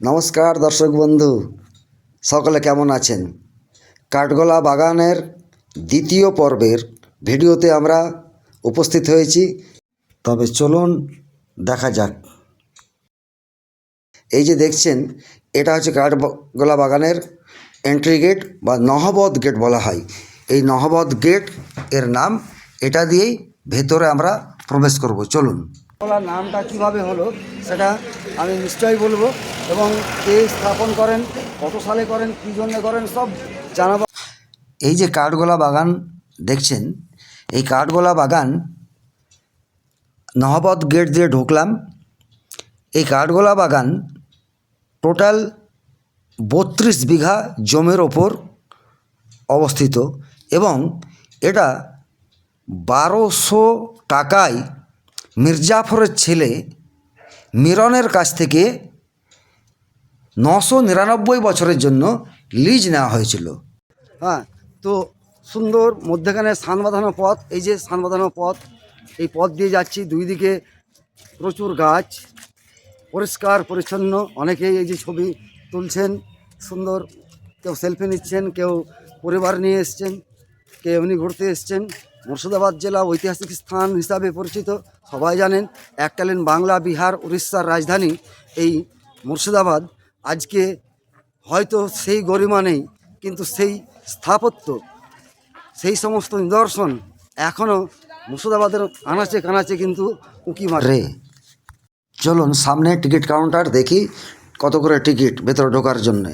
নমস্কার, দর্শক বন্ধু। সকলে কেমন আছেন? কাঠগোলা বাগানের দ্বিতীয় পর্বের ভিডিওতে আমরা উপস্থিত হয়েছি। তবে চলুন দেখা যাক। এই যে দেখছেন, এটা হচ্ছে কাঠগোলা বাগানের এন্ট্রি গেট বা নহবত গেট বলা হয়। এই নহবত গেটের নাম, এটা দিয়েই ভেতরে আমরা প্রবেশ করব। চলুন। নামটা কীভাবে হলো, সেটা আমি নিশ্চয়ই বলব এবং কে স্থাপন করেন, কত সালে করেন, কী জন্য করেন সব জানাব। এই যে কাঠগোলা বাগান দেখছেন, এই কাঠগোলা বাগান নহবত গেট দিয়ে ঢুকলাম। এই কাঠগোলা বাগান টোটাল বত্রিশ বিঘা জমির ওপর অবস্থিত এবং এটা বারোশো টাকায় মির্জাফরের ছেলে মিরনের কাছ থেকে নশো নিরানব্বই বছরের জন্য লিজ নেওয়া হয়েছিল। হ্যাঁ তো সুন্দর মধ্যেখানে সান বাঁধানো পথ, এই যে সান বাঁধানো পথ, এই পথ দিয়ে যাচ্ছি দুই দিকে প্রচুর গাছ, পরিষ্কার, পরিচ্ছন্ন, অনেকেই এই যে ছবি তুলছেন, সুন্দর, কেউ সেলফি নিচ্ছেন, কেউ পরিবার নিয়ে এসছেন, কেউ এমনি ঘুরতে এসছেন। মুর্শিদাবাদ জেলা ঐতিহাসিক স্থান হিসাবে পরিচিত, সবাই জানেন এককালীন বাংলা, বিহার, উড়িষ্যার রাজধানী এই মুর্শিদাবাদ। আজকে হয়তো সেই গরিমা নেই, কিন্তু সেই স্থাপত্য, সেই সমস্ত নিদর্শন এখনও মুর্শিদাবাদের আনাচে কানাচে কিন্তু উঁকি মারে। চলুন সামনে টিকিট কাউন্টার দেখি কত করে টিকিট ভেতরে ঢোকার জন্যে।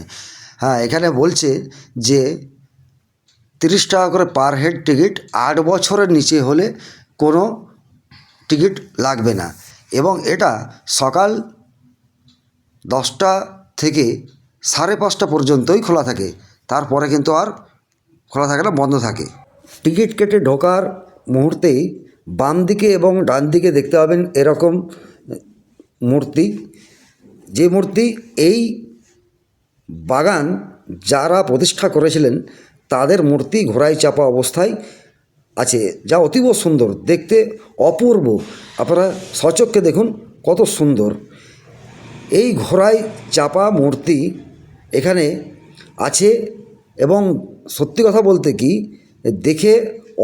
হ্যাঁ এখানে বলছে যে তিরিশ টাকা করে পার হেড টিকিট আট বছরের নিচে হলে কোনো টিকিট লাগবে না। এবং এটা সকাল দশটা থেকে সাড়ে পাঁচটা পর্যন্তই খোলা থাকে। তারপরে কিন্তু আর খোলা থাকে না, বন্ধ থাকে। টিকিট কেটে ঢোকার মুহূর্তেই বাম দিকে এবং ডান দিকে দেখতে পাবেন এরকম মূর্তি। যে মূর্তি এই বাগান যারা প্রতিষ্ঠা করেছিলেন তাদের মূর্তি ঘোড়ায় চাপা অবস্থায় আছে, যা অতীব সুন্দর। দেখতে অপূর্ব। আপনারা সচক্ষে দেখুন কত সুন্দর। এই ঘোড়ায় চাপা মূর্তি এখানে আছে এবং সত্যি কথা বলতে কি, দেখে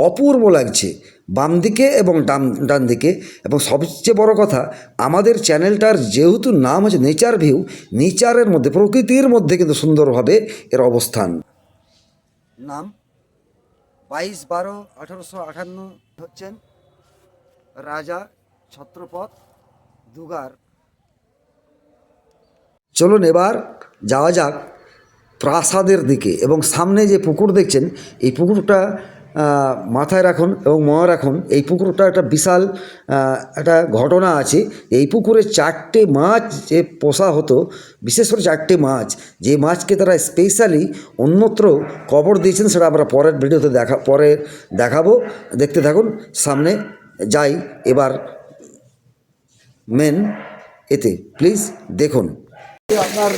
অপূর্ব লাগছে। বাম দিকে এবং ডান ডান দিকে এবং সবচেয়ে বড় কথা, আমাদের চ্যানেলটার যেহেতু নাম হচ্ছে নেচার ভিউ, নেচারের মধ্যে, প্রকৃতির মধ্যে কিন্তু সুন্দরভাবে এর অবস্থান। নাম বাইশ বারো আঠারোশো আঠান্ন হচ্ছেন রাজা ছত্রপথ দুগার। চলুন এবার যাওয়া যাক প্রাসাদের দিকে এবং সামনে যে পুকুর দেখছেন, এই পুকুরটা মাথায় রাখুন এবং মনে রাখুন, এই পুকুরটা একটা বিশাল একটা ঘটনা আছে। এই পুকুরে চারটে মাছ যে পোষা হতো, বিশেষ করে চারটে মাছ, যে মাছকে তারা স্পেশালি অন্যত্র কবর দিয়েছেন, সেটা আমরা পরের ভিডিওতে দেখা, পরে দেখাবো। দেখতে থাকুন, সামনে যাই, এবার মেন এতে। প্লিজ দেখুন। আপনার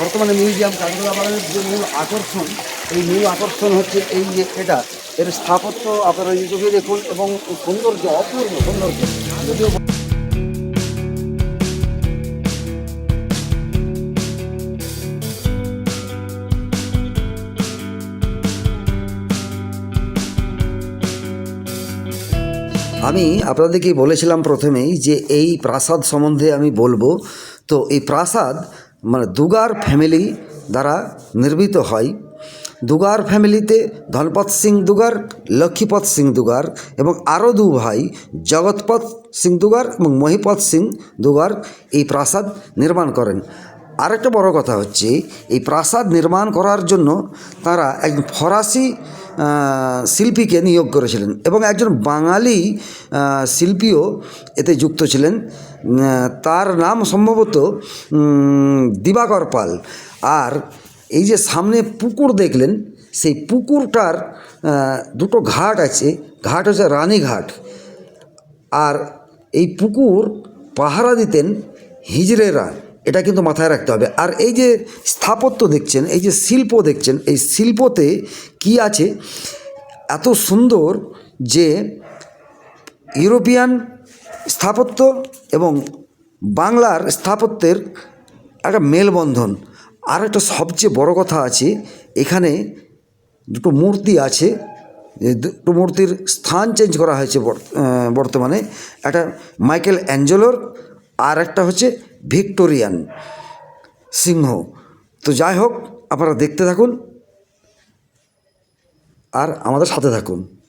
বর্তমানে মিউজিয়াম কাঠগোলা যে মূল আকর্ষণ, এই মূল আকর্ষণ হচ্ছে এই যে এটা। এর স্থাপত্য আপনারা ইউটিউবে দেখুন এবং সৌন্দর্য অপূর্ব সৌন্দর্য। আমি আপনাদেরকে বলেছিলাম প্রথমেই যে এই প্রাসাদ সম্বন্ধে আমি বলব, তো এই প্রাসাদ মানে দুগার ফ্যামিলি দ্বারা নির্মিত হয়। দুগার ফ্যামিলিতে ধনপত সিং দুগার লক্ষ্মীপত সিং দুগার এবং আরও দু ভাই, জগৎপত সিং দুগার এবং মহিপত সিং দুগার এই প্রাসাদ নির্মাণ করেন। আরেকটা বড় কথা হচ্ছে, এই প্রাসাদ নির্মাণ করার জন্য তারা একজন ফরাসি শিল্পীকে নিয়োগ করেছিলেন এবং একজন বাঙালি শিল্পীও এতে যুক্ত ছিলেন। তার নাম সম্ভবত দিবাকর পাল। আর এই যে সামনে পুকুর দেখলেন, সেই পুকুরটার দুটো ঘাট আছে। ঘাট হচ্ছে রানীঘাট আর এই পুকুর পাহারা দিতেন হিজড়েরা এটা কিন্তু মাথায় রাখতে হবে। আর এই যে স্থাপত্য দেখছেন, এই যে শিল্প দেখছেন, এই শিল্পতে কি আছে? এত সুন্দর যে ইউরোপিয়ান স্থাপত্য এবং বাংলার স্থাপত্যের একটা মেলবন্ধন। আর একটা সবচেয়ে বড় কথা আছে, এখানে দুটো মূর্তি আছে দুটো মূর্তির স্থান চেঞ্জ করা হয়েছে বর- বর্তমানে। একটা মাইকেল অ্যাঞ্জেলোর আর একটা হচ্ছে ভিক্টোরিয়ান সিংহ। তো যাই হোক, আপনারা দেখতে থাকুন, আর আমাদের সাথে থাকুন।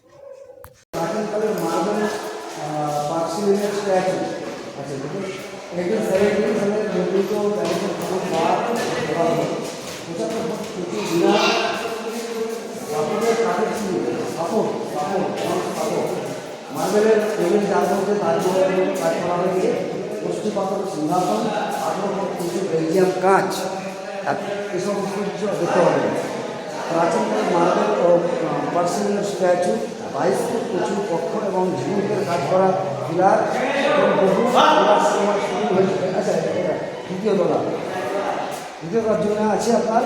মার্বেলের টেবিল যার মধ্যে তাজমহলের কাজ করা হয়েছে। পশ্চিম পাথর সিংহাসন আঠারো কিছু বেলজিয়াম কাঁচ এসব সূর্য দেখতে পাবেন প্রাচীনকালে মার্বেল ও পার্সিমিনের স্ট্যাচু বাইশ ফুট প্রচুর কক্ষ এবং ঝিনুকের কাজ করা পিলার এবং বহু আচ্ছা দ্বিতীয় তলা দ্বিতীয় তার জন্য আছে আপনার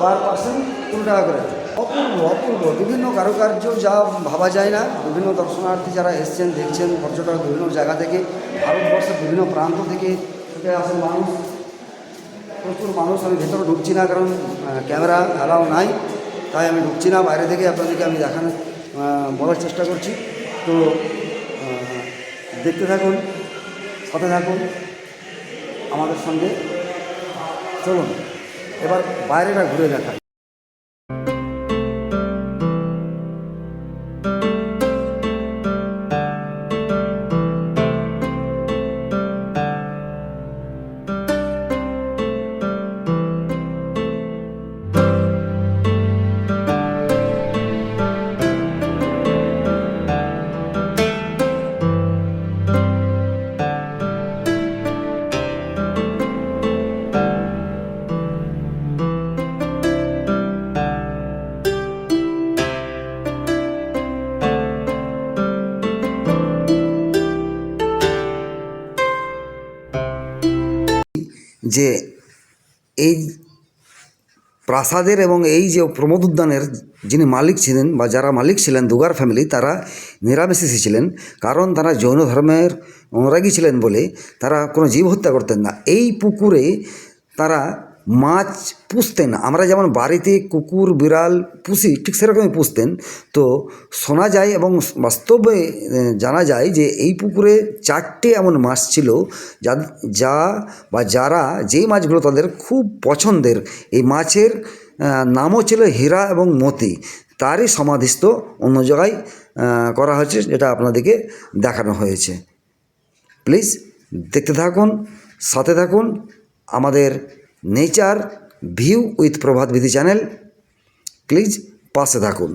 পার পার্সন কুড়ি টাকা করে। অপূর্ব অপূর্ব। বিভিন্ন কারুকার্য যা ভাবা যায় না। বিভিন্ন দর্শনার্থী যারা এসছেন দেখছেন পর্যটক বিভিন্ন জায়গা থেকে ভারতবর্ষের বিভিন্ন প্রান্ত থেকে ছুটে আসেন মানুষ। প্রচুর মানুষ আমি ভেতরে ঢুকছি না কারণ ক্যামেরা অ্যালাউ নাই। তাই আমি ঢুকছি না বাইরে থেকে আপনাদেরকে আমি দেখানো আহ, বলার চেষ্টা করছি। তো দেখতে থাকুন সাথে থাকুন আমাদের সঙ্গে। চলুন এবার বাইরেটা ঘুরে দেখাই। প্রাসাদের এবং এই যে প্রমোদ উদ্যানের যিনি মালিক ছিলেন বা যারা মালিক ছিলেন, দুগার ফ্যামিলি তারা নিরামিষ ছিলেন কারণ তারা জৈন ধর্মের অনুরাগী ছিলেন বলে তারা কোনো জীব হত্যা করতেন না। এই পুকুরে তারা মাছ পুষতেন। আমরা যেমন বাড়িতে কুকুর, বিড়াল পুষি, ঠিক সেরকমই পুষতেন। তো শোনা যায় এবং বাস্তবে জানা যায় যে এই পুকুরে চারটে এমন মাছ ছিল যা যা বা যারা যেই মাছগুলো তাদের খুব পছন্দের, এই মাছের নামও ছিল হীরা এবং মতি। তারই সমাধিস্থ অন্য জায়গায় করা হয়েছে যেটা আপনাদেরকে দেখানো হয়েছে। প্লিজ দেখতে থাকুন, সাথে থাকুন, আমাদের নেচার ভিউ উইথ প্রভাত বিধি চ্যানেল। প্লিজ পাশে থাকুন।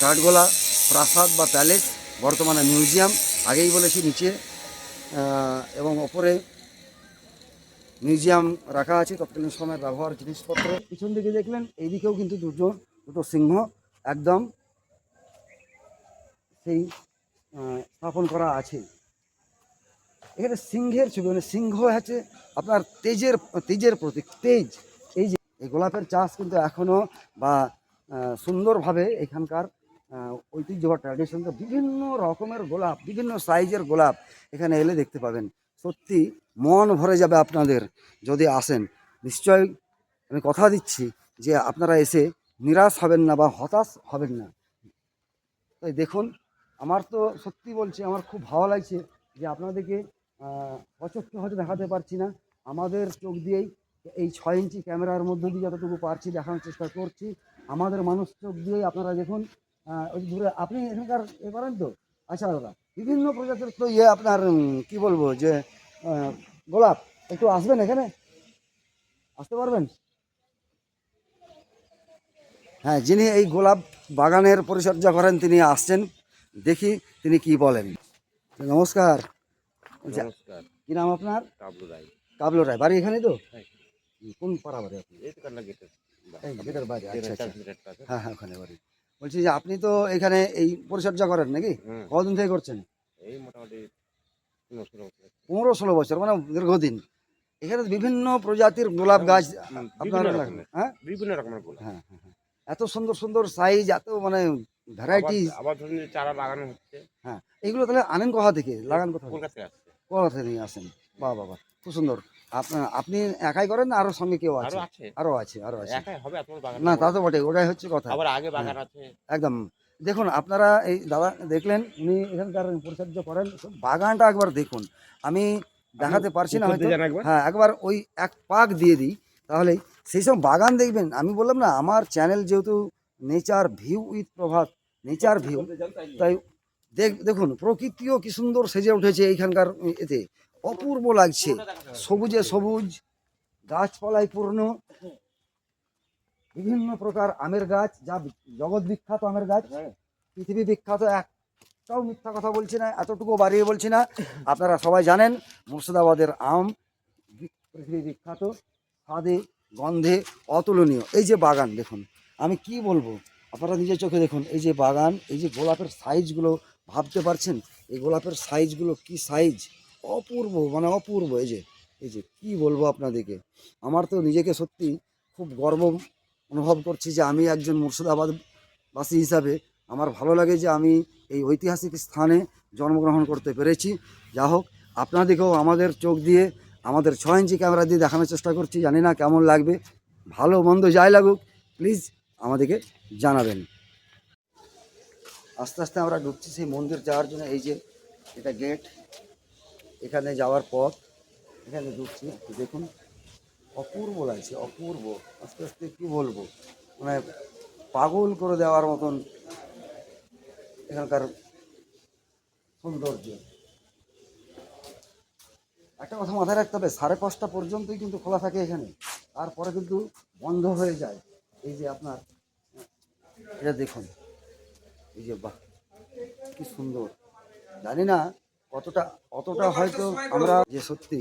কাঠগোলা প্রাসাদ বা প্যালেস, বর্তমানে মিউজিয়াম, আগেই বলেছি নিচে এবং ওপরে মিউজিয়াম রাখা আছে, তৎকালীন সময়ের ব্যবহার, জিনিসপত্র। পিছন দিকে দেখলেন, এইদিকেও কিন্তু দুটো দুটো সিংহ, একদম সেই স্থাপন করা আছে। এখানে সিংহের ছবি মানে সিংহ আছে আপনার তেজের তেজের প্রতীক, তেজ। এই যে এই গোলাপের চাষ কিন্তু এখনও বা সুন্দরভাবে এখানকার ঐতিহ্য বা ট্র্যাডিশনকে বিভিন্ন রকমের গোলাপ, বিভিন্ন সাইজের গোলাপ এখানে এলে দেখতে পাবেন। সত্যি মন ভরে যাবে আপনাদের যদি আসেন। নিশ্চয় আমি কথা দিচ্ছি যে আপনারা এসে নিরাশ হবেন না বা হতাশ হবেন না। তাই দেখুন, আমার তো সত্যি বলছি, আমার খুব ভালো লাগছে যে আপনাদেরকে আহ, সচক্ষে হয়তো দেখাতে পারছি না। আমাদের চোখ দিয়েই এই ছয় ইঞ্চি ক্যামেরার মধ্য দিয়ে যতটুকু পারছি দেখানোর চেষ্টা করছি। আমাদের মানুষ চোখ দিয়েই আপনারা দেখুন দূরে আপনি এখানকার এ করেন তো? আচ্ছা দাদা বিভিন্ন প্রজাতির তো ইয়ে আপনার কি বলব যে গোলাপ একটু আসবেন এখানে? আসতে পারবেন? হ্যাঁ যিনি এই গোলাপ বাগানের পরিচর্যা করেন তিনি আসছেন দেখি তিনি কি বলেন। নমস্কার। নমস্কার। কি নাম আপনার? কাবলু রায়। কাবলো রায় বাড়ি এখানে তো? হ্যাঁ। কোন পাড়া বাড়ি আপনি? এই তো কান্না গেটের গেটের বাইরে আচ্ছা আচ্ছা। হ্যাঁ হ্যাঁ ওখানে বাড়ি। বলছি যে আপনি তো এখানে এই পরিচর্যা করেন নাকি? কদিন থেকে করছেন? এই মোটামুটি পনেরো ষোলো বছর। মানে দীর্ঘদিন। এখানে বিভিন্ন প্রজাতির গোলাপ গাছ আপনার বিভিন্ন রকমের। হ্যাঁ? বিভিন্ন রকমের গোলাপ। হ্যাঁ হ্যাঁ হ্যাঁ। এত সুন্দর সুন্দর সাইজ এত মানে ভ্যারাইটি আবার- ধরুন চারা লাগানো হচ্ছে। হ্যাঁ এগুলো তাহলে আনেন কোথা থেকে? লাগান কোথা থেকে? থেকে নিয়ে আসেন। বাহ বাবা খুব সুন্দর। আপনার আপনি একাই করেন না? আরও সঙ্গে কেউ আছে? আরও আছে। আরও আছে না তা তো বটে ওটাই হচ্ছে কথা। আবার আগে বাগান আছে। একদম। দেখুন আপনারা এই দাদা দেখলেন উনি এখানকার পরিচর্যা করেন বাগানটা একবার দেখুন। আমি দেখাতে পারছি না হয়তো। হ্যাঁ একবার ওই এক পাক দিয়ে দিই তাহলে সেই সব বাগান দেখবেন। আমি বললাম না আমার চ্যানেল যেহেতু nature view with Prabhat nature view তাই দেখুন প্রকৃতিও কি সুন্দর সেজে উঠেছে এইখানকার এতে। অপূর্ব লাগছে। সবুজে সবুজ গাছপালায় পূর্ণ। বিভিন্ন প্রকার আমের গাছ যা জগৎ বিখ্যাত আমের গাছ। পৃথিবী বিখ্যাত একটাও মিথ্যা কথা বলছি না এতটুকু বাড়িয়ে বলছি না। আপনারা সবাই জানেন মুর্শিদাবাদের আম পৃথিবী বিখ্যাত। স্বাদে গন্ধে অতুলনীয়। এই যে বাগান দেখুন আমি কি বলব? আপনারা নিজের চোখে দেখুন এই যে বাগান এই যে গোলাপের সাইজগুলো ভাবতে পারছেন, এই গোলাপের সাইজগুলো কি সাইজ অপূর্ব মানে অপূর্ব, এই যে এই যে, কি বলব আপনাদেরকে? আমার তো নিজেকে সত্যি খুব গর্ব অনুভব করছি যে আমি একজন মুর্শিদাবাদবাসী হিসাবে আমার ভালো লাগে যে আমি এই ঐতিহাসিক স্থানে জন্মগ্রহণ করতে পেরেছি। যা হোক, আপনাদেরকেও আমাদের চোখ দিয়ে, আমাদের ছয় ইঞ্চি ক্যামেরা দিয়ে দেখানোর চেষ্টা করছি, জানি না কেমন লাগবে। ভালো, মন্দ যাই লাগুক প্লিজ আমাদেরকে জানাবেন। আস্তে আস্তে আমরা ঢুকছি সেই মন্দির যাওয়ার জন্য। এই যে এটা গেট এখানে যাওয়ার পথ, এখানে ঢুকছি। দেখুন, অপূর্ব লাগছে, অপূর্ব। আস্তে আস্তে কী বলব? মানে পাগল করে দেওয়ার মতন এখানকার সৌন্দর্য। একটা কথা মাথায় রাখতে হবে, সাড়ে পাঁচটা পর্যন্তই কিন্তু খোলা থাকে এখানে। তারপরে কিন্তু বন্ধ হয়ে যায়। এই যে আপনার, এটা দেখুন। এই যে বাহ, কি সুন্দর। জানি না কতটা, অতটা হয়তো আমরা যে সত্যি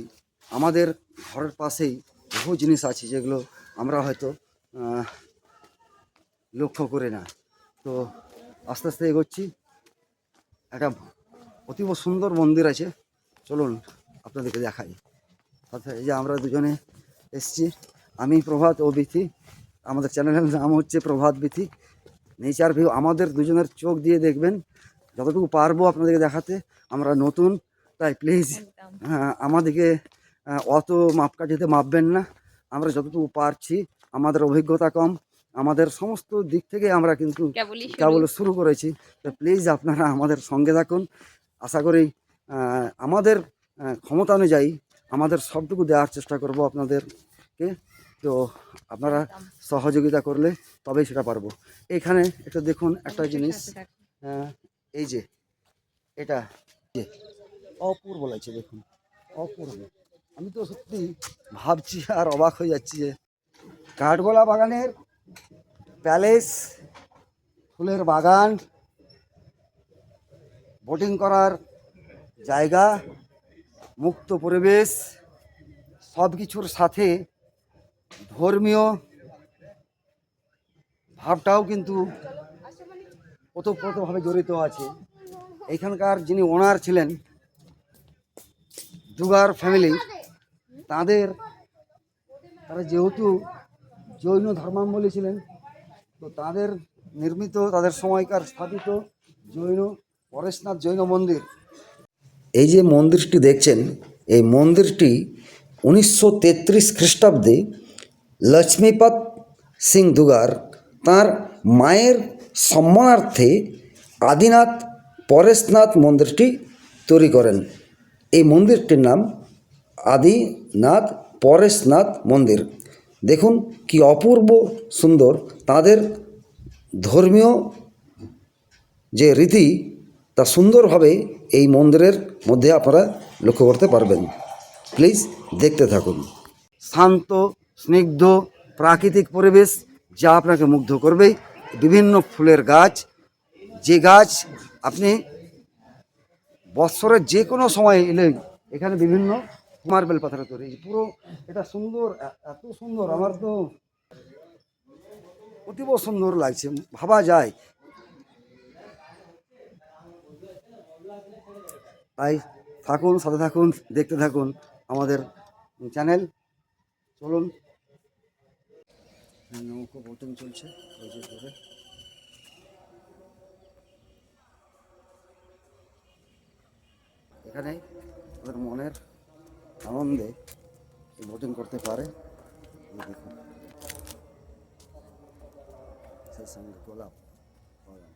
আমাদের ঘরের পাশেই বহু জিনিস আছে যেগুলো আমরা হয়তো লক্ষ্য করি না। তো আস্তে আস্তে এগোচ্ছি। একটা অতীব সুন্দর মন্দির আছে। চলুন আপনাদেরকে দেখাই। অর্থাৎ এই যে আমরা দুজনে এসছি। আমি প্রভাত ও বিথি। আমাদের চ্যানেলের নাম হচ্ছে প্রভাত বিথি। নেচার ভিউ আমাদের দুজনের চোখ দিয়ে দেখবেন। যতটুকু পারব আপনাদেরকে দেখাতে আমরা নতুন তাই প্লিজ আমাদেরকে আহ, অত মাপকাঠিতে মাপবেন না। আমরা যতটুকু পারছি আমাদের অভিজ্ঞতা কম আমাদের সমস্ত দিক থেকে আমরা কিন্তু। কেবল শুরু করেছি। তো প্লিজ আপনারা আমাদের সঙ্গে থাকুন। আশা করি আমাদের ক্ষমতা অনুযায়ী আমাদের সবটুকু দেওয়ার চেষ্টা করব আপনাদেরকে। তো আপনারা সহযোগিতা করলে তবেই সেটা পারব। এখানে একটু দেখুন একটা জিনিস। এই যে এটা যে অপূর্ব লাগছে দেখুন অপূর্ব। আমি তো সত্যি ভাবছি আর অবাক হয়ে যাচ্ছি যে কাঠগোলা বাগানের প্যালেস ফুলের বাগান বোটিং করার জায়গা মুক্ত পরিবেশ সব কিছুর সাথে ধর্মীয় ভাবটাও কিন্তু ওতপ্রোতভাবে জড়িত আছে। এখানকার যিনি ওনার ছিলেন দুগার ফ্যামিলি, তাদের, তারা যেহেতু জৈন ধর্মাবলম্বী ছিলেন, তো তাদের নির্মিত, তাদের সময়কার স্থাপিত জৈন, পরেশনাথ জৈন মন্দির। এই যে মন্দিরটি দেখছেন, এই মন্দিরটি উনিশশো তেত্রিশ খ্রিস্টাব্দে লক্ষ্মীপত সিং দুগার তার মায়ের সম্মানার্থে আদিনাথ পরেশনাথ মন্দিরটি তৈরি করেন। এই মন্দিরটির নাম আদিনাথ পরেশনাথ মন্দির। দেখুন কি অপূর্ব সুন্দর তাদের ধর্মীয় যে রীতি, তা সুন্দরভাবে এই মন্দিরের মধ্যে আপনারা লক্ষ্য করতে পারবেন। প্লিজ দেখতে থাকুন। শান্ত স্নিগ্ধ প্রাকৃতিক পরিবেশ যা আপনাকে মুগ্ধ করবেই বিভিন্ন ফুলের গাছ, যে গাছ আপনি বৎসরের যে কোনো সময় এলে এখানে বিভিন্ন মার্বেল পাথরে তৈরি। পুরো এটা সুন্দর এত সুন্দর, আমার তো অতীব সুন্দর লাগছে, ভাবা যায়। তাই থাকুন, সাথে থাকুন, দেখতে থাকুন আমাদের চ্যানেল। চলুন নৌকো বোটিং চলছে ওই যে ধরে। এখানে ওদের মনের আনন্দে বোটিং করতে পারে। দেখুন। সেই সঙ্গে গোলাপ বাগান।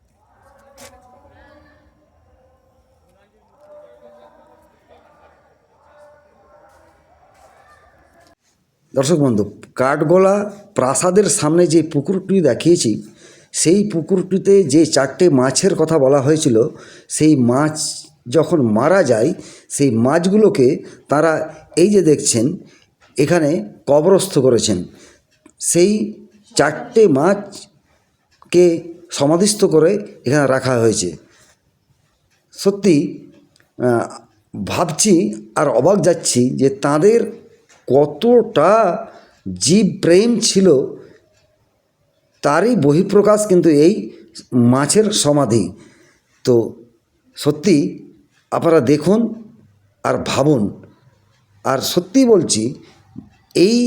দর্শক বন্ধু, কাঠগোলা প্রাসাদের সামনে যে পুকুরটি দেখিয়েছি, সেই পুকুরটিতে যে চারটে মাছের কথা বলা হয়েছিল, সেই মাছ যখন মারা যায়, সেই মাছগুলোকে তারা এই যে দেখছেন, এখানে কবরস্থ করেছেন। সেই চারটে মাছকে সমাধিস্থ করে এখানে রাখা হয়েছে। সত্যি ভাবছি আর অবাক যাচ্ছি যে তাদের কতটা জীব প্রেম ছিল, তারই বহিঃপ্রকাশ কিন্তু এই মাছের সমাধি। তো সত্যি আপনারা দেখুন আর ভাবুন। আর সত্যি বলছি, এই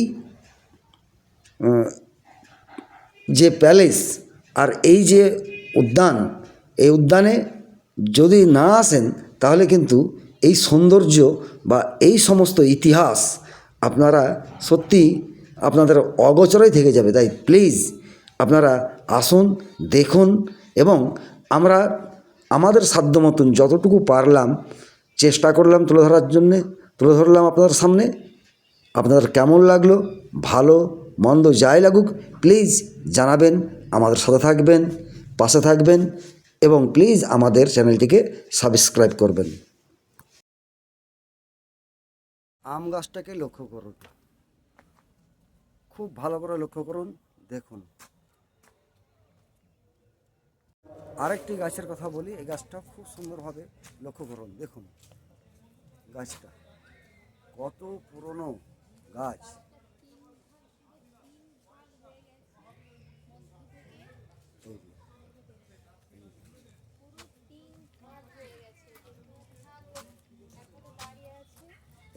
যে প্যালেস আর এই যে উদ্যান, এই উদ্যানে যদি না আসেন, তাহলে কিন্তু এই সৌন্দর্য বা এই সমস্ত ইতিহাস আপনারা সত্যি আপনাদের অগোচরেই থেকে যাবে, তাই প্লিজ আপনারা আসুন, দেখুন এবং আমরা আমাদের সাধ্য মতন যতটুকু পারলাম চেষ্টা করলাম তুলে ধরার জন্যে, তুলে ধরলাম আপনাদের সামনে। আপনাদের কেমন লাগল? ভালো, মন্দ যাই লাগুক প্লিজ জানাবেন, আমাদের সাথে থাকবেন, পাশে থাকবেন এবং প্লিজ আমাদের চ্যানেলটিকে সাবস্ক্রাইব করবেন। আম গাছটাকে লক্ষ্য করুন। খুব ভালো করে লক্ষ্য করুন দেখুন। আরেকটি গাছের কথা বলি এই গাছটা খুব সুন্দরভাবে লক্ষ্য করুন দেখুন। গাছটা কত পুরনো গাছ।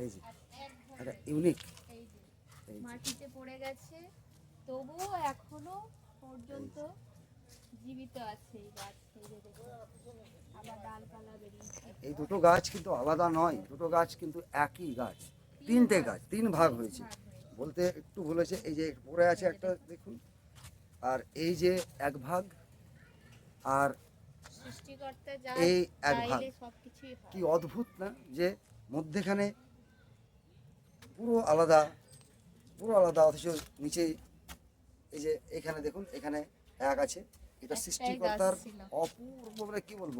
এই যে, ইউনিক। মাটিতে পড়ে গেছে। তবুও এখনও পর্যন্ত জীবিত আছে এই গাছ। আবার ডালপালা বেরিয়েছে। এই দুটো গাছ কিন্তু আলাদা নয় দুটো গাছ কিন্তু একই গাছ তিনটে গাছ তিন ভাগ হয়েছে। বলতে একটু বলেছে এই যে পড়ে আছে একটা দেখুন। আর এই যে এক ভাগ আর এই এক ভাগ। কি অদ্ভুত না যে মধ্যেখানে পুরো আলাদা পুরো আলাদা অথচ নিচে এই যে এখানে দেখুন এখানে এক আছে। এটা সৃষ্টিকর্তার অপূর্ব মানে কি বলব?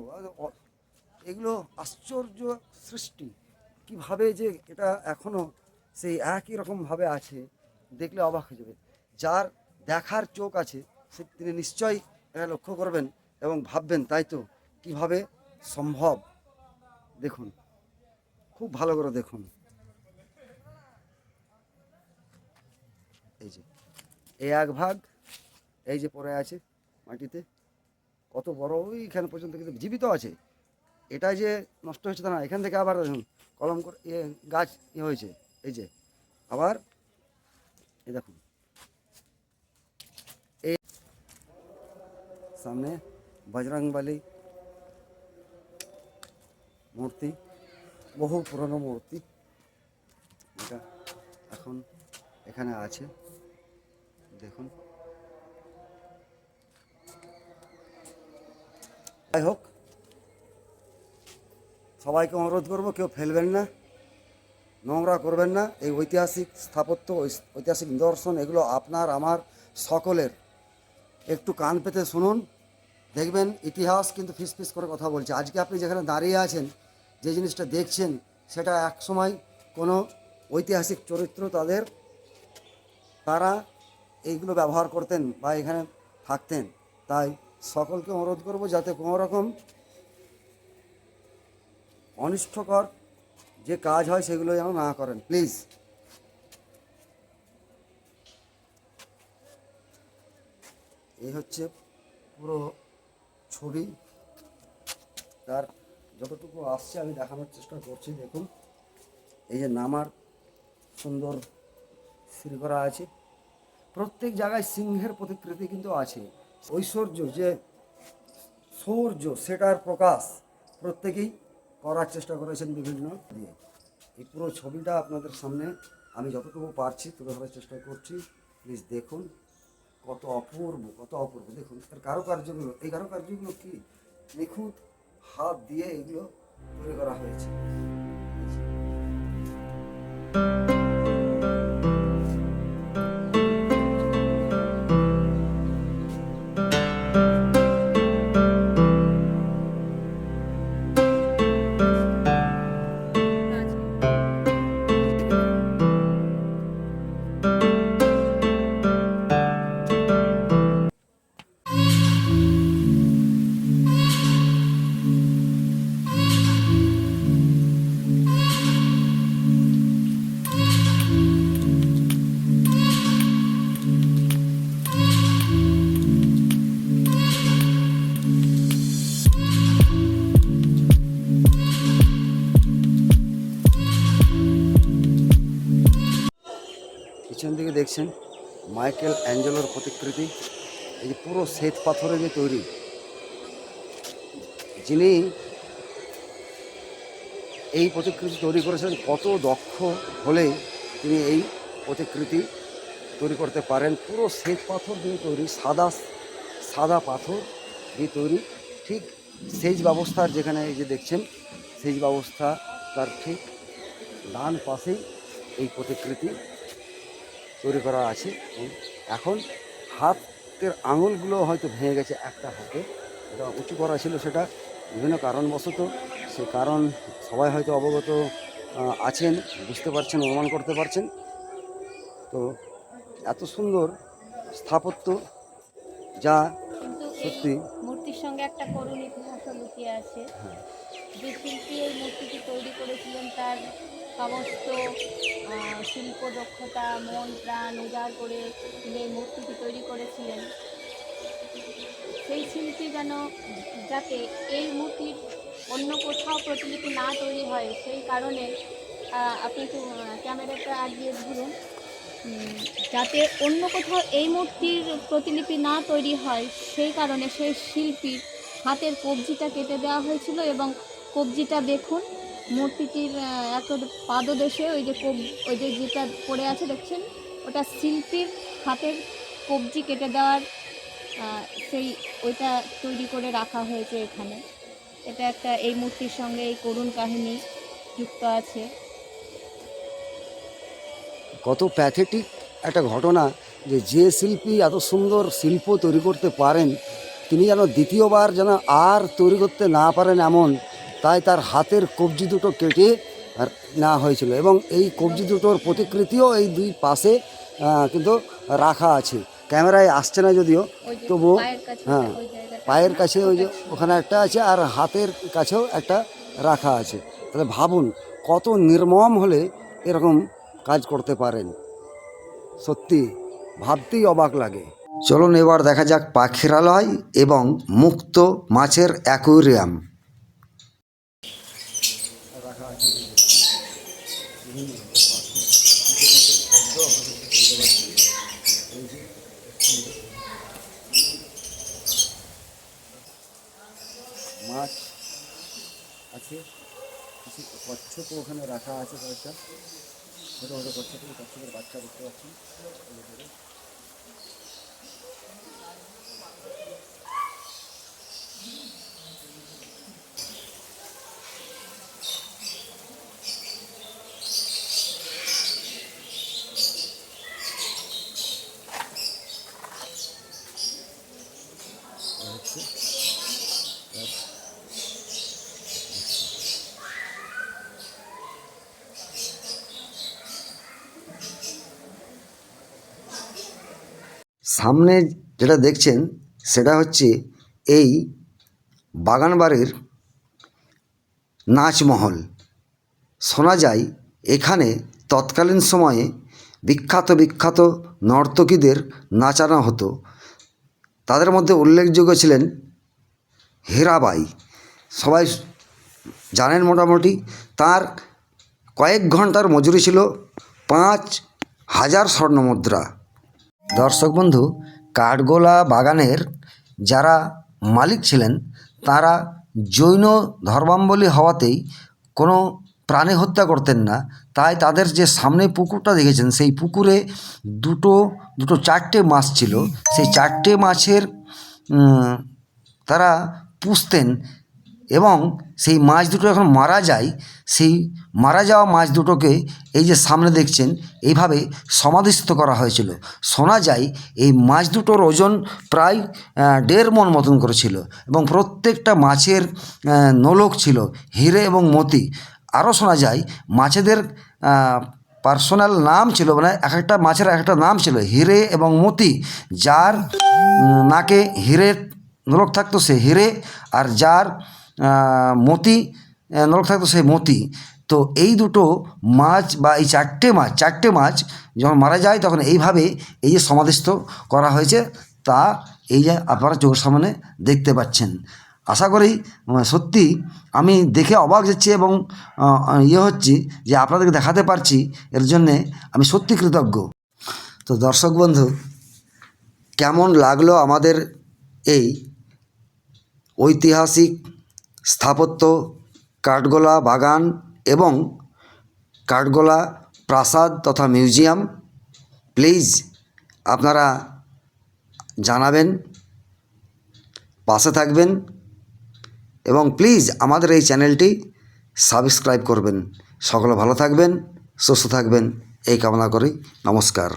এগুলো আশ্চর্য সৃষ্টি। কীভাবে যে এটা এখনও সেই একই রকম ভাবে আছে দেখলে অবাক হয়ে যাবে। যার দেখার চোখ আছে সে তিনি নিশ্চয়ই এটা লক্ষ্য করবেন এবং ভাববেন তাই তো? কীভাবে সম্ভব? দেখুন খুব ভালো করে দেখুন এই যে এই এক ভাগ, এই যে পড়ে আছে মাটিতে, কত বড়, ওইখানে পর্যন্ত কিন্তু জীবিত আছে। এটা যে নষ্ট হয়েছে তা না, এখান থেকে আবার কলম করে ইয়ে গাছ ইয়ে হয়েছে, এই যে। আবার এই দেখুন এই সামনে বজরংবলী মূর্তি, বহু পুরনো মূর্তি, এটা এখন এখানে আছে। দেখুন। যাই হোক, সবাইকে অনুরোধ করব, কেউ ফেলবেন না, নোংরা করবেন না। এই ঐতিহাসিক স্থাপত্য, ঐতিহাসিক নিদর্শন, এগুলো আপনার, আমার সকলের। একটু কান পেতে শুনুন। দেখবেন ইতিহাস কিন্তু ফিস ফিস করে কথা বলছে। আজকে আপনি যেখানে দাঁড়িয়ে আছেন, যে জিনিসটা দেখছেন, সেটা এক সময় কোনো ঐতিহাসিক চরিত্র তাদের, তারা এইগুলো ব্যবহার করতেন বা এখানে থাকতেন। তাই সকলকে অনুরোধ করব যাতে কোনো রকম অনিষ্টকর যে কাজ হয় সেগুলো যেন না করেন, প্লিজ। এই হচ্ছে পুরো ছবি। তার যতটুকু আসছে আমি দেখানোর চেষ্টা করছি, দেখুন। এই যে নামার সুন্দর সিঁড়ি করা আছে। প্রত্যেক জায়গায় সিংহের প্রতিকৃতি কিন্তু আছে। ঐশ্বর্য যে সৌর্য, সেটার প্রকাশ প্রত্যেকেই করার চেষ্টা করেছেন বিভিন্ন দিয়ে। এই পুরো ছবিটা আপনাদের সামনে আমি যতটুকু পারছি তুলে ধরার চেষ্টা করছি। প্লিজ দেখুন, কত অপূর্ব কত অপূর্ব। দেখুন, এর কারুকার্যগুলো, এই কারুকার্যগুলো কি? নিখুঁত হাত দিয়ে এগুলো তৈরি করা হয়েছে। দেখছেন? মাইকেল অ্যাঞ্জেলোর প্রতিকৃতি। এই যে পুরো শ্বেত পাথরে যে তৈরি। যিনি এই প্রতিকৃতি তৈরি করেছেন, কত দক্ষ হলে তিনি এই প্রতিকৃতি তৈরি করতে পারেন। পুরো শ্বেত পাথর দিয়ে তৈরি, সাদা সাদা পাথর দিয়ে তৈরি। ঠিক সেচ ব্যবস্থার যেখানে এই যে দেখছেন, সেচ ব্যবস্থা তার ঠিক ডান পাশেই এই প্রতিকৃতি তৈরি করা আছে। এখন হাতের আঙুলগুলো হয়তো ভেঙে গেছে একটা হাতে। এটা উঁচু করা ছিল সেটা বিভিন্ন কারণবশত। সে কারণ সবাই হয়তো অবগত আছেন বুঝতে পারছেন অনুমান করতে পারছেন। তো এত সুন্দর স্থাপত্য যা সত্যি মূর্তির সঙ্গে একটা করুণ ইতিহাসও লুকিয়ে আছে। হ্যাঁ। যে শিল্পী এই মূর্তিটি তৈরি করেছিলেন তার সমস্ত শিল্প দক্ষতা মন প্রাণ উজাড় করে তিনি এই মূর্তিটি তৈরি করেছিলেন। সেই শিল্পী যেন যাতে এই মূর্তির অন্য কোথাও প্রতিলিপি না তৈরি হয় সেই কারণে আপনি একটু ক্যামেরাটা আগিয়ে উম, যাতে অন্য কোথাও এই মূর্তির প্রতিলিপি না তৈরি হয় সেই কারণে সেই শিল্পীর হাতের কবজিটা কেটে দেওয়া হয়েছিল এবং কবজিটা দেখুন। মূর্তিটির এক পাদদেশে ওই যে কব, ওই যে যেটা পড়ে আছে, দেখছেন? ওটা শিল্পীর হাতের কবজি কেটে দেওয়ার সেই ওইটা তৈরি করে রাখা হয়েছে এখানে। এটা একটা, এই মূর্তির সঙ্গে এই করুণ কাহিনী যুক্ত আছে। কত প্যাথেটিক একটা ঘটনা যে যে শিল্পী এত সুন্দর শিল্প তৈরি করতে পারেন, তিনি যেন দ্বিতীয়বার যেন আর তৈরি করতে না পারেন এমন তাই তার হাতের কবজি দুটো কেটে নেওয়া হয়েছিল এবং এই কবজি দুটোর প্রতিকৃতিও এই দুই পাশে কিন্তু রাখা আছে। ক্যামেরায় আসছে না যদিও তবুও হ্যাঁ পায়ের কাছে ওই যে ওখানে একটা আছে আর হাতের কাছেও একটা রাখা আছে। তাহলে ভাবুন কত নির্মম হলে এরকম কাজ করতে পারেন। সত্যি ভাবতেই অবাক লাগে। চলুন এবার দেখা যাক পাখিরালয় এবং মুক্ত মাছের অ্যাকুরিয়াম। মাছ আছে, কিছু কচ্ছপ ওখানে রাখা আছে কয়েকটা। ছোটো ছোটো কচ্ছপ কচ্ছপের বাচ্চা দেখতে পাচ্ছি সামনে যেটা দেখছেন, সেটা হচ্ছে এই বাগানবাড়ির নাচমহল। শোনা যায়, এখানে তৎকালীন সময়ে বিখ্যাত বিখ্যাত নর্তকীদের নাচানো হতো। তাদের মধ্যে উল্লেখযোগ্য ছিলেন হীরাবাই। সবাই জানেন মোটামুটি, তার কয়েক ঘণ্টার মজুরি ছিল পাঁচ হাজার স্বর্ণমুদ্রা। দর্শক বন্ধু, কাঠগোলা বাগানের যারা মালিক ছিলেন, তারা জৈন ধর্মাবলী হওয়াতেই কোনো প্রাণে হত্যা করতেন না। তাই তাদের যে সামনে পুকুরটা দেখেছেন, সেই পুকুরে দুটো দুটো চারটে মাছ ছিল। সেই চারটে মাছের তারা পুষতেন। এবং সেই মাছ দুটো যখন মারা যায়, সেই মারা যাওয়া মাছ দুটোকে এই যে সামনে দেখছেন, এইভাবে সমাধিস্থ করা হয়েছিল। শোনা যায় এই মাছ দুটোর ওজন প্রায় দেড় মন মতন করেছিল এবং প্রত্যেকটা মাছের নোলক ছিল, হিরে এবং মতি। আরও শোনা যায়, মাছেদের পার্সোনাল নাম ছিল মানে এক একটা মাছের এক একটা নাম ছিল, হিরে এবং মতি, যার নাকে হিরের নোলক থাকতো সে হিরে, আর যার মতি নরক থাকতো সে মতি। তো এই দুটো মাছ বা এই চারটে মাছ চারটে মাছ যখন মারা যায় তখন এইভাবে এই যে সমাধিস্থ করা হয়েছে তা এই যে আপনারা চোখের সামনে দেখতে পাচ্ছেন। আশা করি সত্যি আমি দেখে অবাক যাচ্ছি এবং ইয়ে হচ্ছি যে আপনাদেরকে দেখাতে পারছি এর জন্যে আমি সত্যি কৃতজ্ঞ। তো দর্শক বন্ধু, কেমন লাগল আমাদের এই ঐতিহাসিক স্থাপত্য, কাঠগোলা বাগান এবং কাঠগোলা প্রাসাদ তথা মিউজিয়াম। প্লিজ, আপনারা জানাবেন, পাশে থাকবেন এবং প্লিজ আমাদের এই চ্যানেলটি সাবস্ক্রাইব করবেন। সকলে ভালো থাকবেন, সুস্থ থাকবেন, এই কামনা করি। নমস্কার।